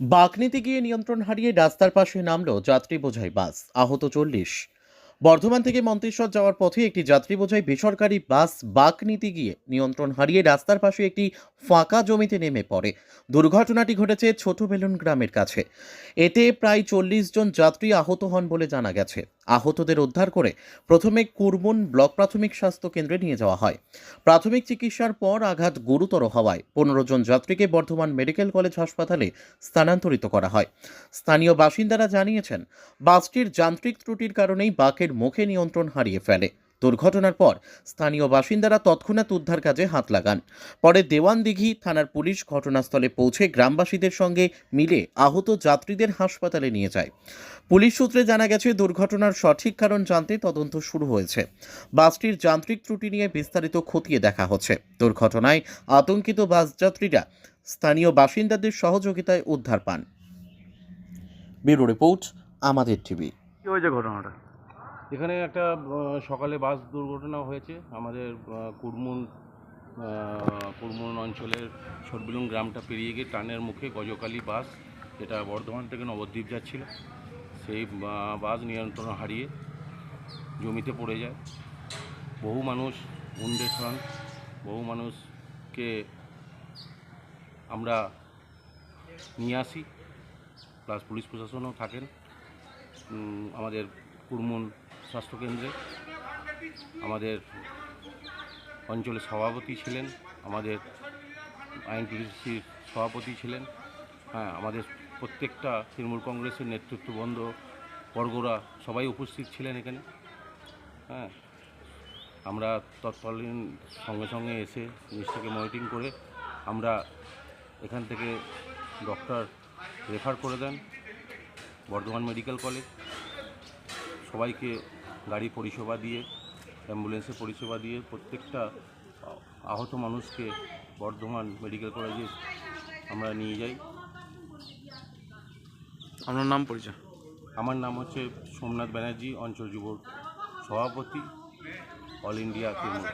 বাকনিতে গিয়ে নিয়ন্ত্রণ হারিয়ে রাস্তার পাশে নামল যাত্রী বোঝাই বাস। আহত চল্লিশ। বর্ধমান থেকে মন্তেশ্বর যাওয়ার পথে একটি যাত্রী বোঝাই বেসরকারি বাস বাকনীতি গিয়ে নিয়ন্ত্রণ হারিয়ে রাস্তার পাশে একটি ফাঁকা জমিতে নেমে পড়ে। দুর্ঘটনাটি ঘটেছে ছোট বেলুন গ্রামের কাছে। এতে প্রায় চল্লিশ জন যাত্রী আহত হন বলে জানা গেছে। আহতদের উদ্ধার করে প্রথমে কুরমুন ব্লক প্রাথমিক স্বাস্থ্য কেন্দ্রে নিয়ে যাওয়া হয়। প্রাথমিক চিকিৎসার পর আঘাত গুরুতর হওয়ায় পনেরো জন যাত্রীকে বর্ধমান মেডিকেল কলেজ হাসপাতালে স্থানান্তরিত করা হয়। স্থানীয় বাসিন্দারা জানিয়েছেন, বাসটির যান্ত্রিক ত্রুটির কারণেই বাকের মুখে নিয়ন্ত্রণ হারিয়ে ফেলে। দুর্ঘটনার পর স্থানীয় বাসিন্দারা তৎক্ষণাৎ উদ্ধার কাজে হাত লাগান। পরে দেওয়ানদিঘি থানার পুলিশ ঘটনাস্থলে পৌঁছে গ্রামবাসীদের সঙ্গে মিলে আহত যাত্রীদের হাসপাতালে নিয়ে যায়। পুলিশ সূত্রে জানা গেছে, দুর্ঘটনার সঠিক কারণ জানতে তদন্ত শুরু হয়েছে। বাসটির যান্ত্রিক ত্রুটি নিয়ে বিস্তারিত খতিয়ে দেখা হচ্ছে। দুর্ঘটনায় আতঙ্কিত বাস যাত্রীরা স্থানীয় বাসিন্দাদের সহযোগিতায় উদ্ধার পান। ব্যুরো রিপোর্ট, আমাদের টিভি। কি হয়েছে ঘটনাটা? এখানে একটা সকালে বাস দুর্ঘটনা হয়েছে। আমাদের কুরমুন কুরমুন অঞ্চলের সরবিলুন গ্রামটা পেরিয়ে গিয়ে টানের মুখে গজকালী বাস, যেটা বর্ধমান থেকে নবদ্বীপ যাচ্ছিল, সেই বাস নিয়ন্ত্রণ হারিয়ে জমিতে পড়ে যায়। বহু মানুষ উন্ডেস হন বহু মানুষকে আমরা নিয়ে আসি। প্লাস পুলিশ প্রশাসনও থাকেন। আমাদের কুরমুন স্বাস্থ্যকেন্দ্রে। আমাদের অঞ্চলের সভাপতি ছিলেন, আমাদের আইনটিসির সভাপতি ছিলেন হ্যাঁ আমাদের প্রত্যেকটা তৃণমূল কংগ্রেসের নেতৃত্ববৃন্দ বর্গরা সবাই উপস্থিত ছিলেন এখানে হ্যাঁ। আমরা তৎকালীন সঙ্গে সঙ্গে এসে জিনিসটাকে মনিটরিং করে আমরা এখান থেকে ডক্টর রেফার করে দেন, বর্ধমান মেডিকেল কলেজ। সবাইকে গাড়ি পরিষেবা দিয়ে অ্যাম্বুলেন্সের পরিষেবা দিয়ে প্রত্যেকটা আহত মানুষকে বর্ধমান মেডিকেল কলেজে আমরা নিয়ে যাই। আপনার নাম পরিচয়? আমার নাম হচ্ছে সোমনাথ ব্যানার্জি অঞ্চল যুব সভাপতি অল ইন্ডিয়া তৃণমূল